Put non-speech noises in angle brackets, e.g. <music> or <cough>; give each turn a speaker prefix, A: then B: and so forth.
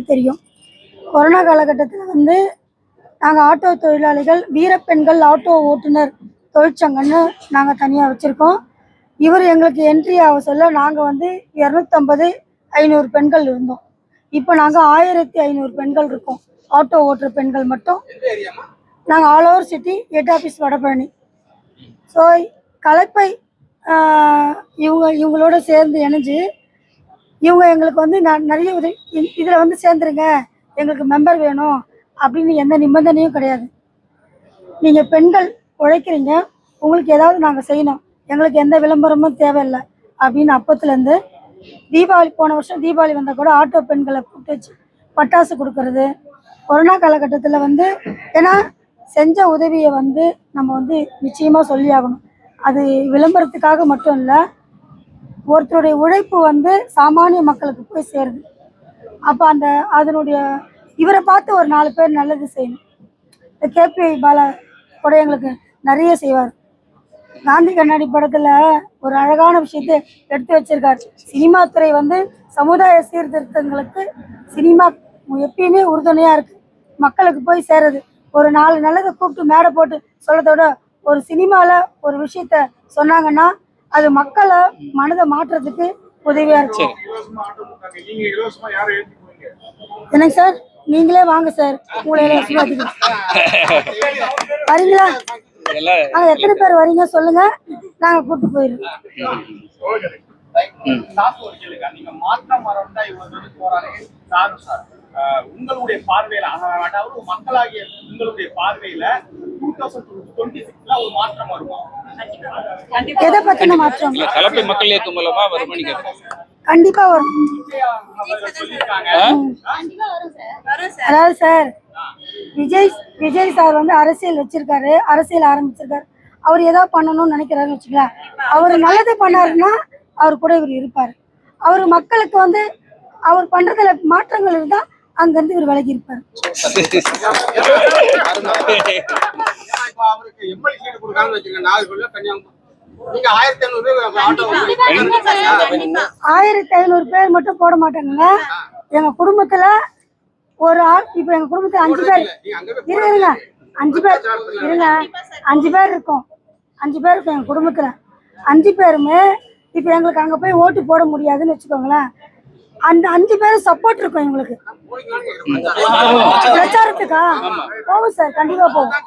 A: எல்லாருக்கும் தெரியும். கொரோனா காலகட்டத்தில் வந்து நாங்கள் ஆட்டோ தொழிலாளிகள் வீரப்பெண்கள் ஆட்டோ ஓட்டுநர் தொழிற்சங்கம்னு நாங்கள் தனியாக வச்சுருக்கோம். இவர் எங்களுக்கு என்ட்ரி ஆக சொல்ல நாங்கள் வந்து இரநூத்தம்பது ஐநூறு பெண்கள் இருந்தோம். இப்போ நாங்கள் ஆயிரத்தி ஐநூறு பெண்கள் இருக்கோம். ஆட்டோ ஓட்டுற பெண்கள் மட்டும். நாங்கள் all over city head office Vadapalani. So கலப்பை இவங்க இவங்களோட சேர்ந்து இணைஞ்சு இவங்க எங்களுக்கு வந்து நான் நிறைய உதவி இதில் வந்து சேர்ந்துருங்க. எங்களுக்கு மெம்பர் வேணும் அப்படின்னு எந்த நிபந்தனையும் கிடையாது. நீங்கள் பெண்கள் உழைக்கிறீங்க உங்களுக்கு ஏதாவது நாங்கள் செய்யணும். எங்களுக்கு எந்த விளம்பரமும் தேவையில்லை அப்படின்னு அப்பத்துலேருந்து தீபாவளி போன வருஷம் தீபாவளி வந்தால் கூட ஆட்டோ பெண்களை கூப்பிட்டு வச்சு பட்டாசு கொடுக்கறது. கொரோனா காலகட்டத்தில் வந்து ஏன்னா செஞ்ச உதவியை வந்து நம்ம வந்து நிச்சயமாக சொல்லி ஆகணும். அது விளம்பரத்துக்காக மட்டும் இல்லை ஒருத்தருடைய உழைப்பு வந்து சாமானிய மக்களுக்கு போய் சேருது. அப்போ அந்த அதனுடைய இவரை பார்த்து ஒரு நாலு பேர் நல்லது செய்யணும். இந்த கேபிஐ பாலா கூட எங்களுக்கு நிறைய செய்வார். காந்தி கண்ணாடி படத்தில் ஒரு அழகான விஷயத்தை எடுத்து வச்சிருக்கார். சினிமா துறை வந்து சமுதாய சீர்திருத்தங்களுக்கு சினிமா எப்பயுமே உறுதுணையாக இருக்குது மக்களுக்கு போய் சேருது. ஒரு நாலு நல்லதை கூப்பிட்டு மேடை போட்டு சொல்றதோட ஒரு சினிமாவில் ஒரு விஷயத்த சொன்னாங்கன்னா அது மக்களை மனதை மாற்றுறதுக்கு உதவியா
B: போவீங்க
A: என்னங்க சார்? நீங்களே வாங்க சார். உங்களை. வரீங்களா? நாங்க எத்தனை பேர் வரீங்க சொல்லுங்க. நாங்க கூட்டு
C: அஹ், உங்களுடைய பார்வையில அதாவது மக்களாகிய உங்களுடைய பார்வையில டூ தௌசண்ட் டுவெண்ட்டி சிக்ஸ்ல ஒரு மாற்றம் வருமா
A: எதை பத்தின மாற்றம்?
D: கலப்பை மக்கள் இயக்கம் மூலமா கேட்கறேன்
A: கண்டிப்பா வரும். அதாவது சார் விஜய் விஜய் சார் வந்து அரசியல் வச்சிருக்காரு அரசியல் ஆரம்பிச்சிருக்காரு. அவர் ஏதோ பண்ணணும்னு நினைக்கிறாருன்னு வச்சுக்கலாம் அவர் நல்லது பண்ணாருன்னா அவர் கூட இவர் இருப்பார். அவர் மக்களுக்கு வந்து அவர் பண்றதுல மாற்றங்கள் இருந்தா அங்கிருந்து இவர் விலகி இருப்பார். <laughs>
E: அவருக்கு எம்எல்ஏ சீட்டு கொடுக்காம வச்சுக்கோங்க நாகர்கோவில கன்னியாகுமரி. நீங்க ஆயிரத்தி ஐநூறு ஆட்டோ
A: ஆயிரத்தி ஐநூறு பேர் மட்டும் போட மாட்டாங்க எங்க குடும்பத்துல ஒரு ஆள் இப்ப எங்க குடும்பத்துல அஞ்சு பேர். இருங்க இருங்க. அஞ்சு பேர் இருங்க. அஞ்சு பேர் இருக்கோம். அஞ்சு பேர் இருக்கோம் எங்க குடும்பத்துல. அஞ்சு பேருமே இப்ப எங்களுக்கு அங்க போய் ஓட்டு போட முடியாதுன்னு வச்சுக்கோங்களேன். அந்த அஞ்சு பேரும் சப்போர்ட் இருக்கும் எங்களுக்கு. பிரச்சாரத்துக்கா? போகும் சார் கண்டிப்பா போகும்